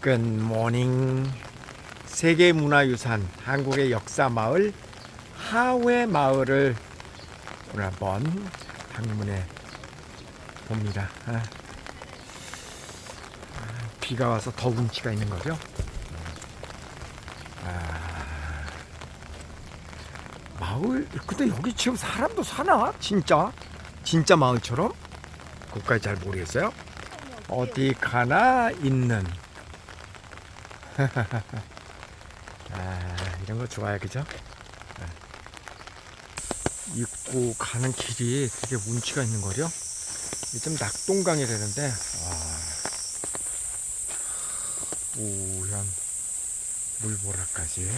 굿모닝 세계문화유산 한국의 역사 마을 하회 마을을 오늘 한번 방문해 봅니다. 아, 아, 비가 와서 더 운치가 있는 거죠. 아, 마을 근데 여기 지금 사람도 사나? 진짜? 진짜 마을처럼? 그것까지 잘 모르겠어요. 어디 가나 있는 아, 이런 거 좋아요, 그죠? 네. 입구 가는 길이 되게 운치가 있는 거죠? 좀 낙동강이라는데, 와, 오얀 물보라까지.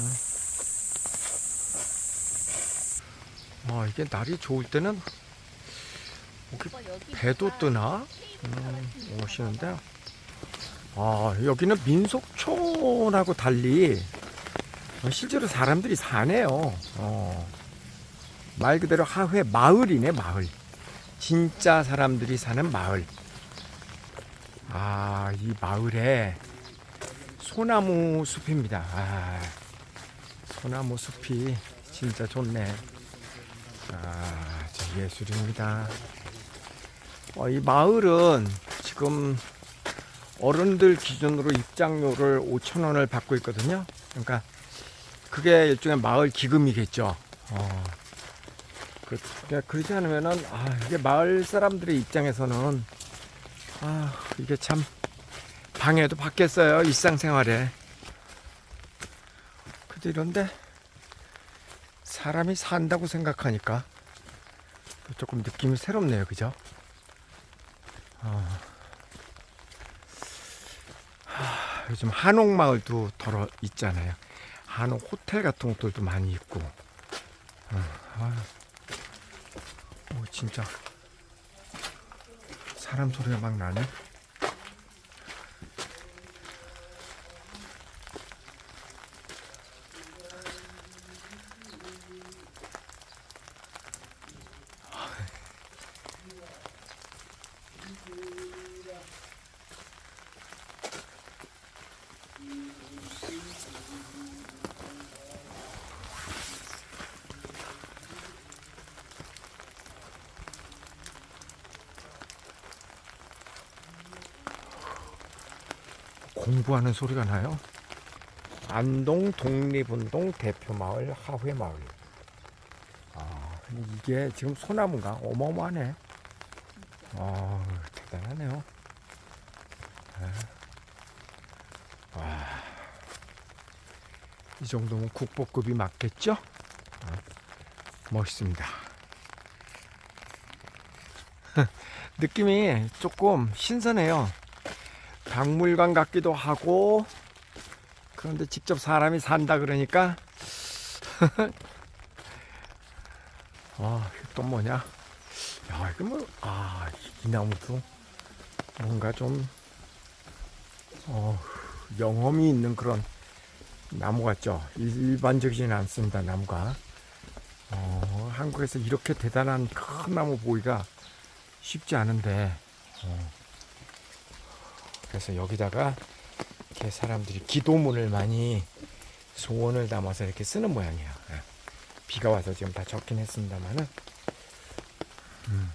응? 와, 이게 날이 좋을 때는 여기 배도 뜨나? 음, 오시는데, 아, 여기는 민속촌하고 달리 어, 실제로 사람들이 사네요. 어. 말 그대로 하회 마을이네, 마을. 진짜 사람들이 사는 마을. 아, 이 마을에 소나무 숲입니다. 아, 소나무 숲이 진짜 좋네. 아, 저 예술입니다. 어, 이 마을은 지금 어른들 기준으로 입장료를 5천 원을 받고 있거든요. 그러니까 그게 일종의 마을 기금이겠죠. 어. 그, 그러니까 그러지 않으면은 아 이게 마을 사람들의 입장에서는 아 이게 참 방해도 받겠어요 일상생활에. 근데 이런데 사람이 산다고 생각하니까 조금 느낌이 새롭네요, 그죠? 어. 요즘 한옥마을도 덜어 있잖아요. 한옥 호텔 같은 것들도 많이 있고. 어, 아유. 오, 진짜 사람 소리가 막 나네. 공부하는 소리가 나요. 안동 독립운동 대표마을 하회마을. 아, 이게 지금 소나무가 어마어마하네. 아, 대단하네요. 네. 와, 이 정도면 국보급이 맞겠죠? 어, 멋있습니다. 느낌이 조금 신선해요. 박물관 같기도 하고 그런데 직접 사람이 산다 그러니까 아, 이거 또 뭐냐? 야, 이거 뭐, 아, 이 나무도 뭔가 좀, 어, 영험이 있는 그런 나무 같죠? 일반적이진 않습니다, 나무가. 어, 한국에서 이렇게 대단한 큰 나무 보기가 쉽지 않은데, 어, 그래서 여기다가 이렇게 사람들이 기도문을 많이 소원을 담아서 이렇게 쓰는 모양이에요. 예. 비가 와서 지금 다 적긴 했습니다만은, 음.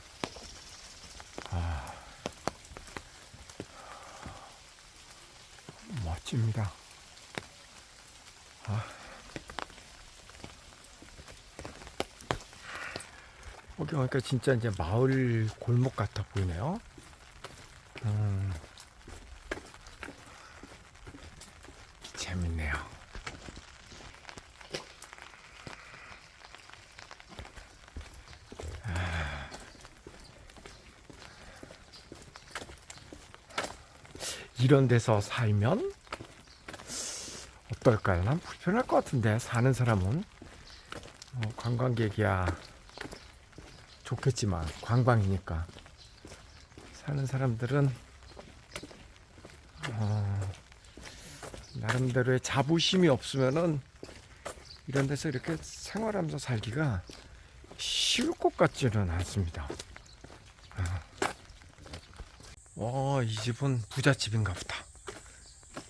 아, 멋집니다. 아. 여기 오니까 진짜 이제 마을 골목 같아 보이네요. 음. 재밌네요. 아. 이런 데서 살면 어떨까요? 난 불편할 것 같은데 사는 사람은 어, 관광객이야 좋겠지만 관광이니까 사는 사람들은 어, 나름대로의 자부심이 없으면은 이런 데서 이렇게 생활하면서 살기가 쉬울 것 같지는 않습니다. 아. 와, 이 집은 부잣집인가 보다.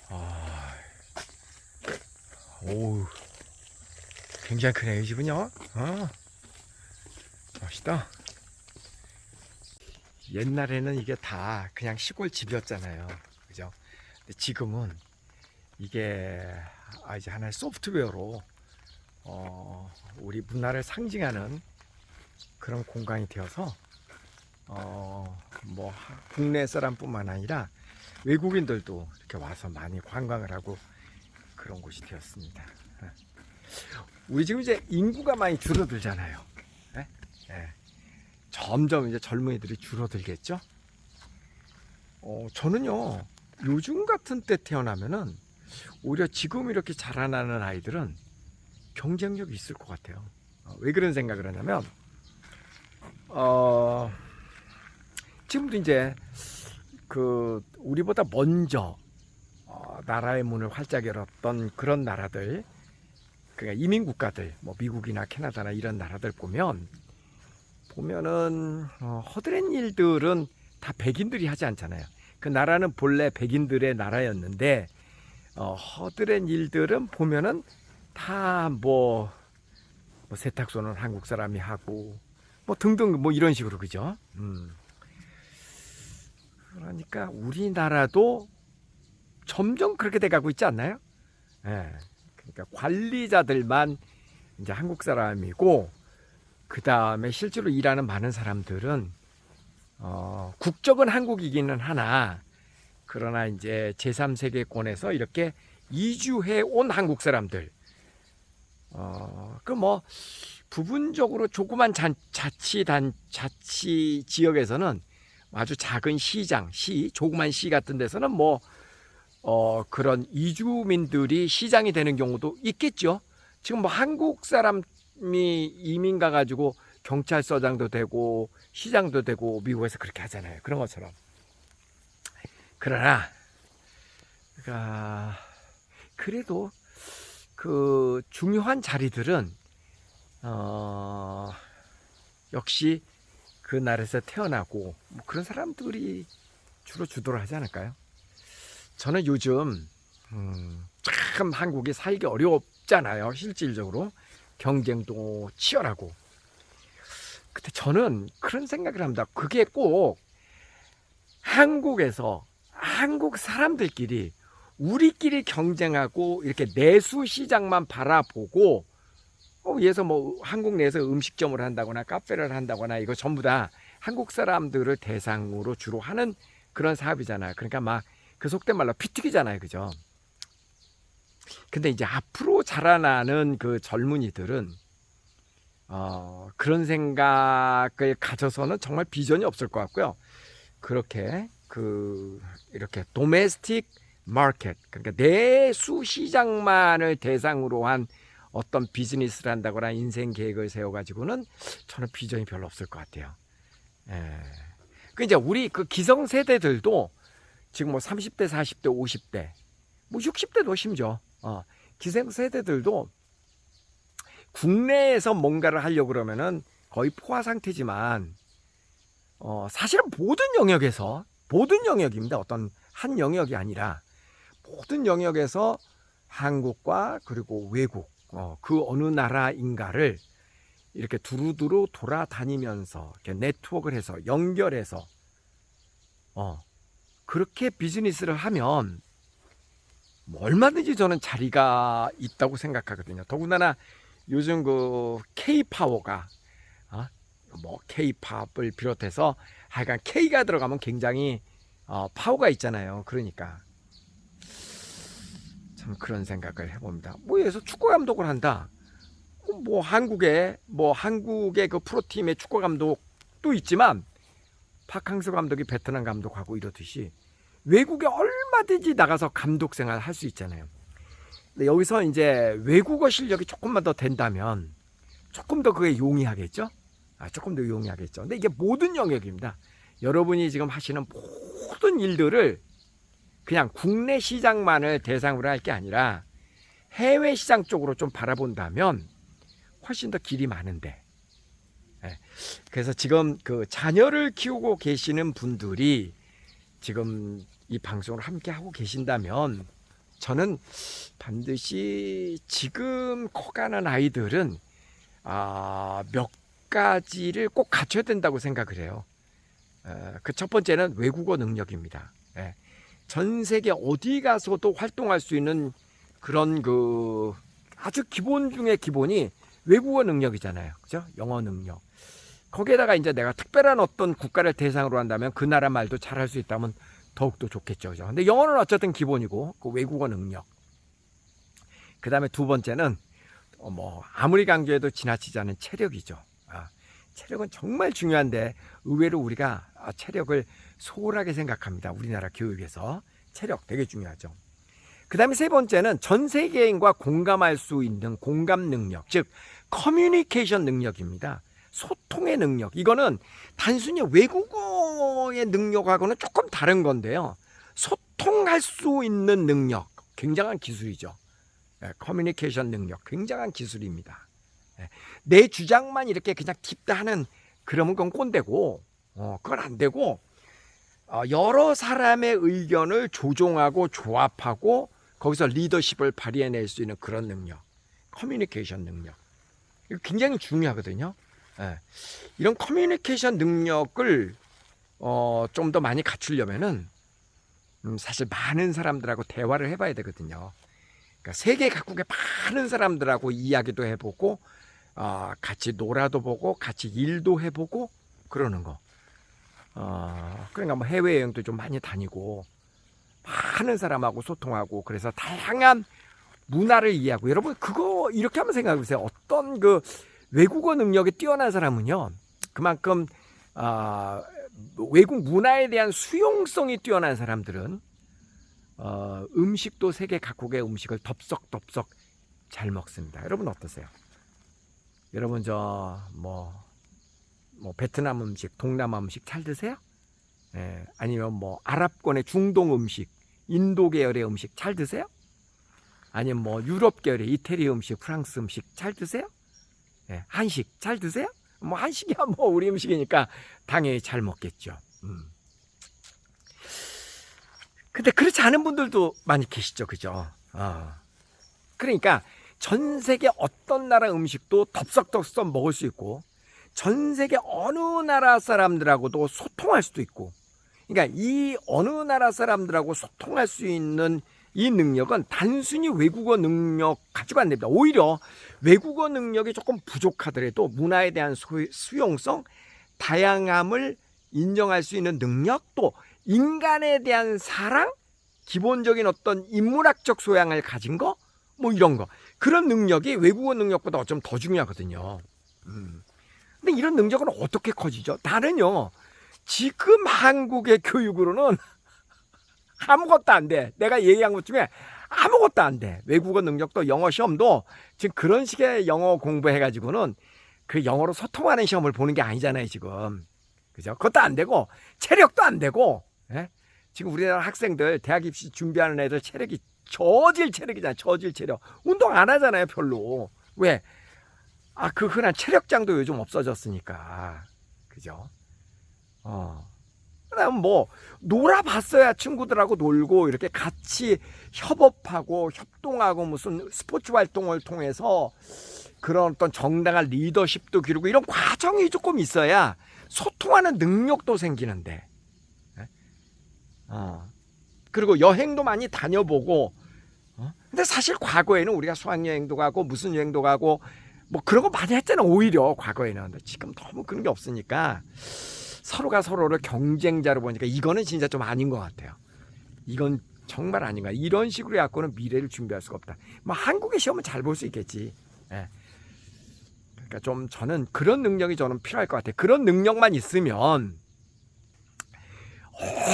아, 오우, 굉장히 크네요, 이 집은요. 어, 멋있다. 옛날에는 이게 다 그냥 시골 집이었잖아요. 그죠? 근데 지금은 이게 아, 이제 하나의 소프트웨어로 어, 우리 문화를 상징하는 그런 공간이 되어서 어, 뭐 하- 국내 사람뿐만 아니라 외국인들도 이렇게 와서 많이 관광을 하고 그런 곳이 되었습니다. 예. 우리 지금 이제 인구가 많이 줄어들잖아요. 예? 예. 점점 이제 젊은이들이 줄어들겠죠. 어, 저는요 요즘 같은 때 태어나면은 오히려 지금 이렇게 자라나는 아이들은 경쟁력이 있을 것 같아요. 어, 왜 그런 생각을 하냐면 어, 지금도 이제 그 우리보다 먼저 어, 나라의 문을 활짝 열었던 그런 나라들, 그러니까 이민 국가들, 뭐 미국이나 캐나다나 이런 나라들 보면 보면은 어, 허드렛 일들은 다 백인들이 하지 않잖아요. 그 나라는 본래 백인들의 나라였는데 어, 허드렛 일들은 보면은 다뭐 뭐 세탁소는 한국 사람이 하고 뭐 등등 뭐 이런 식으로 그죠? 음. 그러니까 우리나라도 점점 그렇게 돼가고 있지 않나요? 예. 그러니까 관리자들만 이제 한국 사람이고 그 다음에 실제로 일하는 많은 사람들은 어, 국적은 한국이기는 하나 그러나 이제 제3세계권에서 이렇게 이주해 온 한국 사람들 어, 그 뭐 부분적으로 조그만 자, 자치 단 자치 지역에서는 아주 작은 시장, 시, 조그만 시 같은 데서는 뭐, 어, 그런 이주민들이 시장이 되는 경우도 있겠죠. 지금 뭐 한국 사람이 이민 가가지고 경찰서장도 되고 시장도 되고 미국에서 그렇게 하잖아요. 그런 것처럼. 그러나, 그러니까 그래도 그 중요한 자리들은, 어, 역시 그 나라에서 태어나고 뭐 그런 사람들이 주로 주도를 하지 않을까요? 저는 요즘 음, 참 한국이 살기 어렵잖아요. 실질적으로 경쟁도 치열하고. 근데 저는 그런 생각을 합니다. 그게 꼭 한국에서 한국 사람들끼리 우리끼리 경쟁하고 이렇게 내수 시장만 바라보고 어, 위에서 뭐 한국 내에서 음식점을 한다거나 카페를 한다거나 이거 전부 다 한국 사람들을 대상으로 주로 하는 그런 사업이잖아요. 그러니까 막 그 속된 말로 피튀기잖아요. 그죠? 근데 이제 앞으로 자라나는 그 젊은이들은 어, 그런 생각을 가져서는 정말 비전이 없을 것 같고요. 그렇게 그 이렇게 도메스틱 마켓 그러니까 내수 시장만을 대상으로 한 어떤 비즈니스를 한다거나 인생 계획을 세워가지고는 저는 비전이 별로 없을 것 같아요. 예. 그 이제 우리 그 기성 세대들도 지금 뭐 30대, 40대, 50대, 뭐 60대도 심지어 어, 기성 세대들도 국내에서 뭔가를 하려고 그러면은 거의 포화 상태지만 어, 사실은 모든 영역에서 모든 영역입니다. 어떤 한 영역이 아니라 모든 영역에서 한국과 그리고 외국 어, 그 어느 나라인가를 이렇게 두루두루 돌아다니면서 이렇게 네트워크를 해서 연결해서 어, 그렇게 비즈니스를 하면 뭐 얼마든지 저는 자리가 있다고 생각하거든요. 더군다나 요즘 그 K 파워가 어? 뭐 K 팝을 비롯해서 하여간 K가 들어가면 굉장히 어, 파워가 있잖아요. 그러니까 참 그런 생각을 해봅니다. 뭐 여기서 축구 감독을 한다. 뭐 한국에 뭐 한국의 그 프로팀의 축구 감독도 있지만 박항서 감독이 베트남 감독하고 이러듯이 외국에 얼마든지 나가서 감독 생활 할 수 있잖아요. 근데 여기서 이제 외국어 실력이 조금만 더 된다면 조금 더 그게 용이하겠죠? 아, 조금 더 용이하겠죠. 근데 이게 모든 영역입니다. 여러분이 지금 하시는 모든 일들을 그냥 국내 시장만을 대상으로 할 게 아니라 해외 시장 쪽으로 좀 바라본다면 훨씬 더 길이 많은데. 예. 그래서 지금 그 자녀를 키우고 계시는 분들이 지금 이 방송을 함께 하고 계신다면 저는 반드시 지금 커가는 아이들은 아, 몇 가지를 꼭 갖춰야 된다고 생각을 해요. 그 첫 번째는 외국어 능력입니다. 예. 전 세계 어디 가서도 활동할 수 있는 그런 그 아주 기본 중에 기본이 외국어 능력이잖아요. 그죠? 영어 능력. 거기에다가 이제 내가 특별한 어떤 국가를 대상으로 한다면 그 나라 말도 잘할 수 있다면 더욱더 좋겠죠. 그죠? 근데 영어는 어쨌든 기본이고 그 외국어 능력. 그 다음에 두 번째는 어, 뭐 아무리 강조해도 지나치지 않은 체력이죠. 아, 체력은 정말 중요한데 의외로 우리가 아, 체력을 소홀하게 생각합니다. 우리나라 교육에서 체력 되게 중요하죠. 그 다음에 세 번째는 전 세계인과 공감할 수 있는 공감 능력, 즉 커뮤니케이션 능력입니다. 소통의 능력. 이거는 단순히 외국어의 능력하고는 조금 다른 건데요. 소통할 수 있는 능력, 굉장한 기술이죠. 예, 커뮤니케이션 능력, 굉장한 기술입니다. 예, 내 주장만 이렇게 그냥 딥다하는 그러면 그건 꼰대고, 어, 그건 안 되고, 어, 여러 사람의 의견을 조종하고 조합하고 거기서 리더십을 발휘해낼 수 있는 그런 능력, 커뮤니케이션 능력. 이거 굉장히 중요하거든요. 예. 이런 커뮤니케이션 능력을 어, 좀 더 많이 갖추려면은 음, 사실 많은 사람들하고 대화를 해봐야 되거든요. 그러니까 세계 각국의 많은 사람들하고 이야기도 해보고 어, 같이 놀아도 보고 같이 일도 해보고 그러는 거. 어, 그러니까 뭐 해외 여행도 좀 많이 다니고 많은 사람하고 소통하고 그래서 다양한 문화를 이해하고 여러분 그거 이렇게 한번 생각해 보세요. 어떤 그 외국어 능력이 뛰어난 사람은요 그만큼 아, 외국 문화에 대한 수용성이 뛰어난 사람들은 어, 음식도 세계 각국의 음식을 덥석덥석 잘 먹습니다. 여러분 어떠세요? 여러분 저 뭐 뭐 베트남 음식, 동남아 음식 잘 드세요? 예, 아니면 뭐 아랍권의 중동 음식, 인도 계열의 음식 잘 드세요? 아니면 뭐 유럽 계열의 이태리 음식, 프랑스 음식 잘 드세요? 예, 한식 잘 드세요? 뭐 한식이야 뭐 우리 음식이니까 당연히 잘 먹겠죠. 음. 근데 그렇지 않은 분들도 많이 계시죠, 그죠? 어. 그러니까 전 세계 어떤 나라 음식도 덥석덥석 먹을 수 있고 전 세계 어느 나라 사람들하고도 소통할 수도 있고 그러니까 이 어느 나라 사람들하고 소통할 수 있는 이 능력은 단순히 외국어 능력 가지고 안 됩니다. 오히려 외국어 능력이 조금 부족하더라도 문화에 대한 수, 수용성, 다양함을 인정할 수 있는 능력, 또 인간에 대한 사랑, 기본적인 어떤 인문학적 소양을 가진 거, 뭐 이런 거. 그런 능력이 외국어 능력보다 어쩜 더 중요하거든요. 음. 근데 이런 능력은 어떻게 커지죠? 나는요, 지금 한국의 교육으로는 아무것도 안 돼. 내가 얘기한 것 중에 아무것도 안 돼. 외국어 능력도 영어 시험도 지금 그런 식의 영어 공부해가지고는 그 영어로 소통하는 시험을 보는 게 아니잖아요, 지금. 그죠? 그것도 안 되고, 체력도 안 되고, 예? 지금 우리나라 학생들, 대학 입시 준비하는 애들 체력이 저질 체력이잖아요, 저질 체력. 운동 안 하잖아요, 별로. 왜? 아, 그 흔한 체력장도 요즘 없어졌으니까. 그죠? 어. 그다음 뭐 놀아봤어야 친구들하고 놀고 이렇게 같이 협업하고 협동하고 무슨 스포츠 활동을 통해서 그런 어떤 정당한 리더십도 기르고 이런 과정이 조금 있어야 소통하는 능력도 생기는데. 예? 어. 그리고 여행도 많이 다녀보고. 어? 근데 사실 과거에는 우리가 수학여행도 가고 무슨 여행도 가고 뭐 그런 거 많이 했잖아 오히려 과거에는 근데 지금 너무 그런 게 없으니까 서로가 서로를 경쟁자로 보니까 이거는 진짜 좀 아닌 것 같아요. 이건 정말 아닌 거야. 이런 식으로 갖고는 미래를 준비할 수가 없다. 뭐 한국의 시험은 잘 볼 수 있겠지. 예. 그러니까 좀 저는 그런 능력이 저는 필요할 것 같아요. 그런 능력만 있으면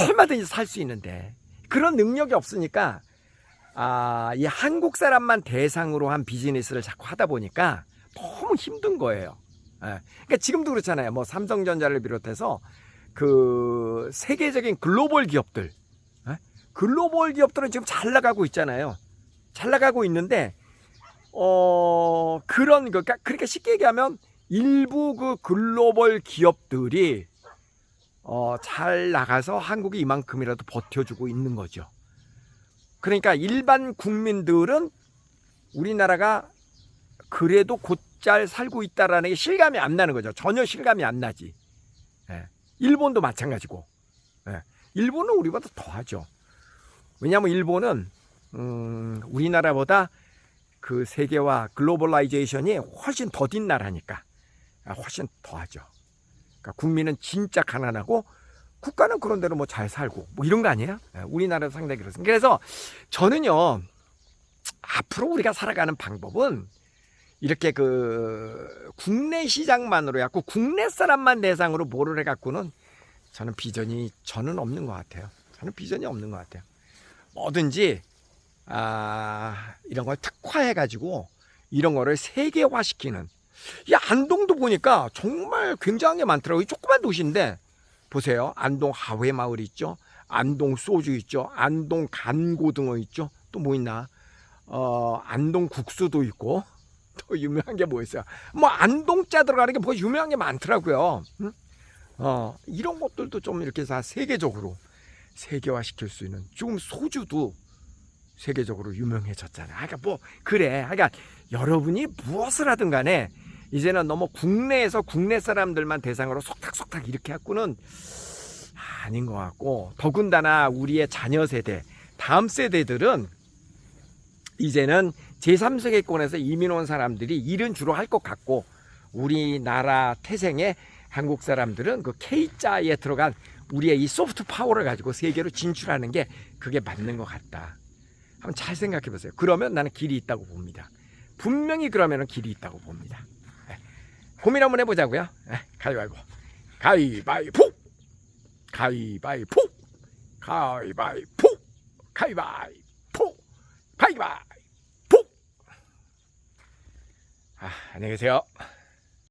얼마든지 살 수 있는데 그런 능력이 없으니까 아, 이 한국 사람만 대상으로 한 비즈니스를 자꾸 하다 보니까 너무 힘든 거예요. 예. 그러니까 지금도 그렇잖아요. 뭐 삼성전자를 비롯해서 그 세계적인 글로벌 기업들, 예? 글로벌 기업들은 지금 잘 나가고 있잖아요. 잘 나가고 있는데 어 그런 그 그러니까 그렇게 쉽게 얘기하면 일부 그 글로벌 기업들이 어 잘 나가서 한국이 이만큼이라도 버텨주고 있는 거죠. 그러니까 일반 국민들은 우리나라가 그래도 곧잘 살고 있다라는 게 실감이 안 나는 거죠. 전혀 실감이 안 나지. 예. 일본도 마찬가지고. 예. 일본은 우리보다 더하죠. 왜냐하면 일본은 음, 우리나라보다 그 세계화 글로벌라이제이션이 훨씬 더딘 나라니까 아, 훨씬 더하죠. 그러니까 국민은 진짜 가난하고 국가는 그런 대로 뭐 잘 살고 뭐 이런 거 아니에요? 예, 우리나라도 상당히 그렇습니다. 그래서 저는요 앞으로 우리가 살아가는 방법은 이렇게 그 국내 시장만으로 해갖고 국내 사람만 대상으로 뭐를 해갖고는 저는 비전이 저는 없는 것 같아요. 저는 비전이 없는 것 같아요. 뭐든지 아 이런 걸 특화해가지고 이런 거를 세계화시키는 이 안동도 보니까 정말 굉장한 게 많더라고요. 이 조그만 도시인데 보세요. 안동 하회 마을 있죠. 안동 소주 있죠. 안동 간고등어 있죠. 또 뭐 있나? 어 안동 국수도 있고 또 유명한 게 뭐 있어요? 뭐 안동자 들어가는 게 뭐 유명한 게 많더라고요. 응? 어 이런 것들도 좀 이렇게 다 세계적으로 세계화 시킬 수 있는 지금 소주도 세계적으로 유명해졌잖아요. 그러니까 뭐 그래. 그러니까 여러분이 무엇을 하든 간에 이제는 너무 국내에서 국내 사람들만 대상으로 속닥속닥 이렇게 갖고는 아닌 것 같고 더군다나 우리의 자녀 세대 다음 세대들은 이제는 제3세계권에서 이민 온 사람들이 일은 주로 할 것 같고 우리나라 태생의 한국 사람들은 그 K자에 들어간 우리의 이 소프트 파워를 가지고 세계로 진출하는 게 그게 맞는 것 같다. 한번 잘 생각해 보세요. 그러면 나는 길이 있다고 봅니다. 분명히 그러면은 길이 있다고 봅니다. 예. 고민 한번 해보자고요. 예, 가위바위보. 가위바위보. 가위바위보. 가위바위보. 가위바위보. 가위바위보. 아, 안녕히 계세요.